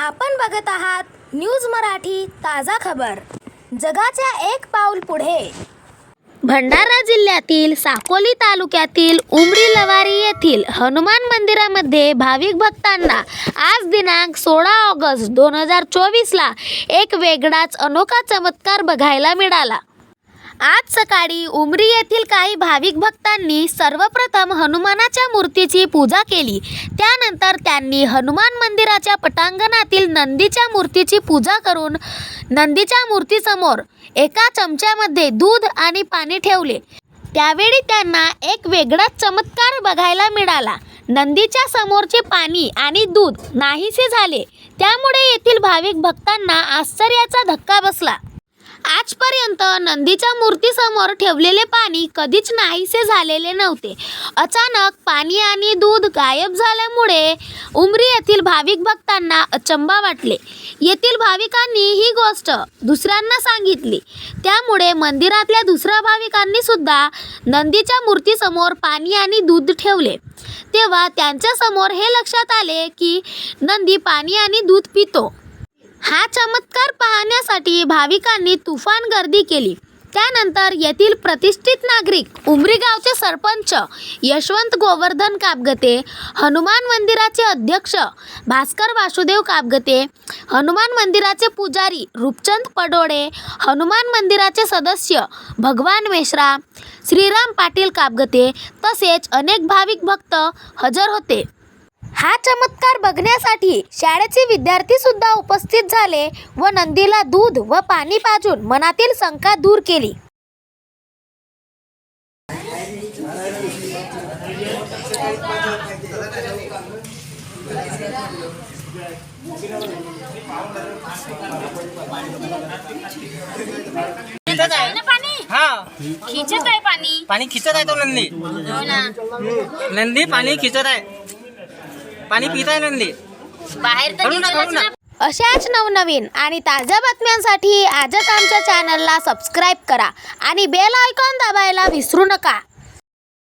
आपण बघत आहात न्यूज मराठी ताजा खबर. जगाच्या एक पाऊल पुढे. भंडारा जिल्ह्यातील साकोली तालुक्यातील उमरी लवारी येथील हनुमान मंदिरामध्ये भाविक भक्तांना आज दिनांक सोळा ऑगस्ट दोन हजार चोवीसला एक वेगळाच अनोखा चमत्कार बघायला मिळाला. आज सकाळी उमरी येथील काही भाविक भक्तांनी सर्वप्रथम हनुमानाच्या मूर्तीची पूजा केली. त्यानंतर त्यांनी हनुमान मंदिराच्या पटांगणातील नंदीच्या मूर्तीची पूजा करून नंदीच्या मूर्तीसमोर एका चमच्यामध्ये दूध आणि पाणी ठेवले. त्यावेळी त्यांना एक वेगळाच चमत्कार बघायला मिळाला. नंदीच्या समोरचे पाणी आणि दूध नाहीसे झाले. त्यामुळे येथील भाविक भक्तांना आश्चर्याचा धक्का बसला. आजपर्यंत नंदीच्या मूर्तीसमोर ठेवलेले पाणी कधीच नाहीसे झालेले नव्हते. अचानक पाणी आणि दूध गायब झाल्यामुळे उमरी येथील भाविक भक्तांना अचंबा वाटले. येथील भाविकांनी ही गोष्ट दुसऱ्यांना सांगितली. त्यामुळे मंदिरातल्या दुसऱ्या भाविकांनी सुद्धा नंदीच्या मूर्तीसमोर पाणी आणि दूध ठेवले. तेव्हा त्यांच्यासमोर हे लक्षात आले की नंदी पाणी आणि दूध पितो. हा चमत्कार पाहण्यासाठी भाविकांनी तुफान गर्दी केली. त्यानंतर येथील प्रतिष्ठित नागरिक उमरी गावचे सरपंच यशवंत गोवर्धन कापगते हनुमान मंदिराचे अध्यक्ष भास्कर वासुदेव कापगते हनुमान मंदिराचे पुजारी रूपचंद पडोळे हनुमान मंदिराचे सदस्य भगवान मेश्रा श्रीराम पाटील कापगते तसेच अनेक भाविक भक्त हजर होते. हा चमत्कार बघण्यासाठी शाळेचे विद्यार्थी सुद्धा उपस्थित झाले व नंदीला दूध व पाणी पाजून मनातील शंका दूर केली. खिचत आहे ना पाणी? हा. खिचत आहे पाणी? पाणी खिचत आहे तो नंदी. हो नंदी पाणी खिचत आहे. पाणी पित आहे नंदी बाहेर तर निघालच. ना. अशाच नवनवीन आणि ताज्या बातम्यांसाठी आजच आमच्या चॅनलला सबस्क्राईब करा आणि बेल आयकॉन दाबायला विसरू नका.